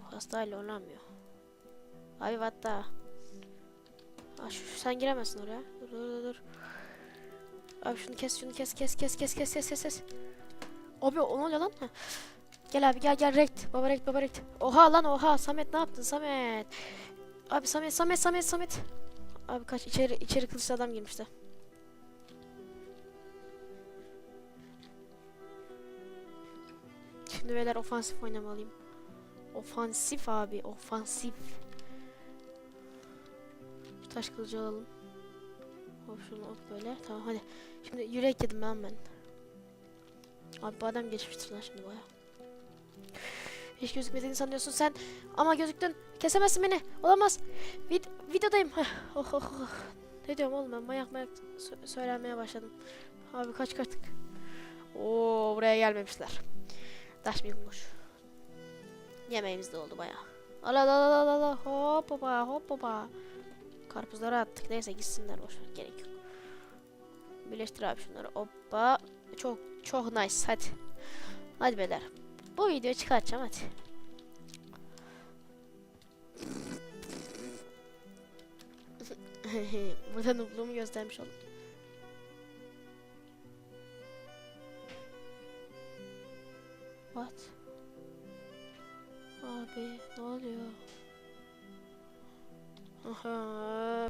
hastayla oynamıyor. Abi hatta. Ha, şu, sen giremezsin oraya. Dur dur dur. Abi şunu kes şunu kes kes kes kes kes kes kes kes. Abi o ne oluyor lan? Gel abi gel gel rekt. Baba rekt baba rekt. Oha lan oha Samet ne yaptın Samet? Abi Samet Samet Samet Samet. Abi kaç içeri içeri kılıçlı adam girmişti. Şimdi beyler ofansif oynamalıyım. Ofansif abi ofansif. Şu taş kılıcı alalım. Hop şunu hop böyle. Tamam hadi. Şimdi yürek yedim ben ben. Abi bu adam geçmiştir lan şimdi baya. Hiç gözükmediğini sanıyorsun sen. Ama gözüktün. Kesemezsin beni. Olamaz. Vid videodayım. Oh, oh, oh. Ne diyorum oğlum ben mayak mayak sö- söylenmeye başladım. Abi kaç kaçtık. Oo buraya gelmemişler. Taş bir kuş. Yemeğimiz de oldu baya. Ala la la la la hop hopa hop hopa. Karpuzları attık. Neyse gitsinler boş ver, gerek yok. Birleştir abi şunları. Hoppa. Çok çok nice hadi. Hadi beyler. Bu videoyu çıkartacağım hadi. Burada noobluğumu göstermiş oldum. What? Abi ne oluyor? Aha.